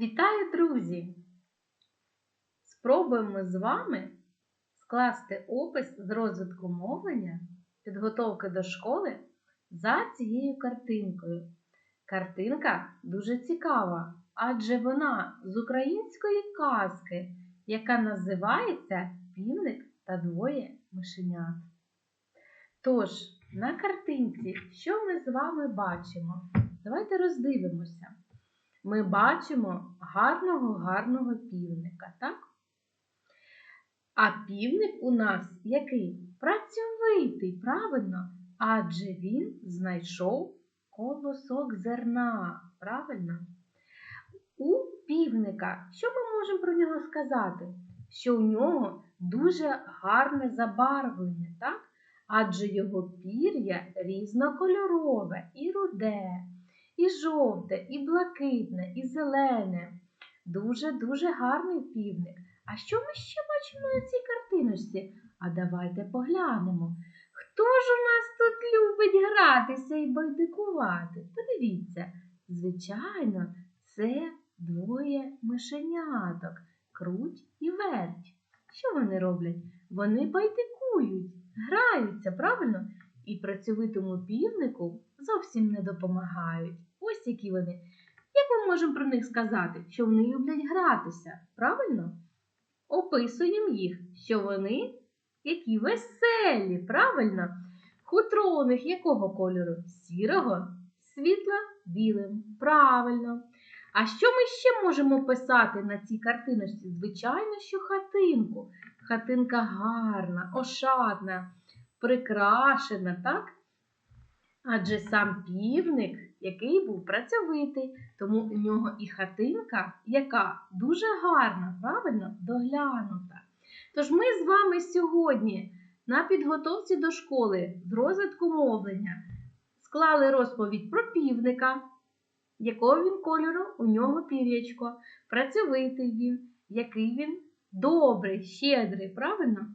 Вітаю, друзі! Спробуємо з вами скласти опис з розвитку мовлення, підготовки до школи за цією картинкою. Картинка дуже цікава, адже вона з української казки, яка називається Півник та двоє мишенят. Тож, на картинці, що ми з вами бачимо? Давайте роздивимося. Ми бачимо гарного гарного півника, так? А півник у нас який? Працьовитий, правильно? Адже він знайшов колосок зерна, правильно? У півника, що ми можемо про нього сказати? Що у нього дуже гарне забарвлення, так? Адже його пір'я різнокольорове і руде, і жовте, і блакитне, і зелене. Дуже-дуже гарний півник. А що ми ще бачимо на цій картиночці? А давайте поглянемо. Хто ж у нас тут любить гратися і байдикувати? Подивіться, звичайно, це двоє мишеняток, круть і верть. Що вони роблять? Вони байдикують, граються, правильно? І працьовитому півнику зовсім не допомагають. Ось які вони. Як ми можемо про них сказати, що вони люблять гратися, правильно? Описуємо їх, що вони які веселі, правильно? Хутро у них якого кольору? Сірого, світло білим. Правильно. А що ми ще можемо писати на цій картиночці? Звичайно, що хатинку. Хатинка гарна, ошатна, прикрашена, так? Адже сам півник, який був працьовитий, тому у нього і хатинка, яка дуже гарна, правильно, доглянута. Тож ми з вами сьогодні на підготовці до школи з розвитку мовлення склали розповідь про півника, якого він кольору у нього пір'ячко, працьовитий він, який він добрий, щедрий, правильно?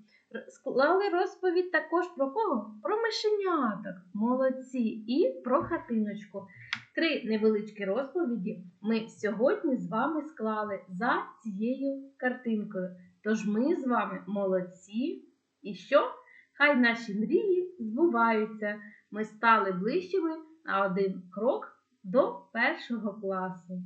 Склали розповідь також про кого? Про мишеняток, молодці, і про хатиночку. Три невеличкі розповіді ми сьогодні з вами склали за цією картинкою. Тож ми з вами молодці. І що? Хай наші мрії збуваються. Ми стали ближчими на один крок до першого класу.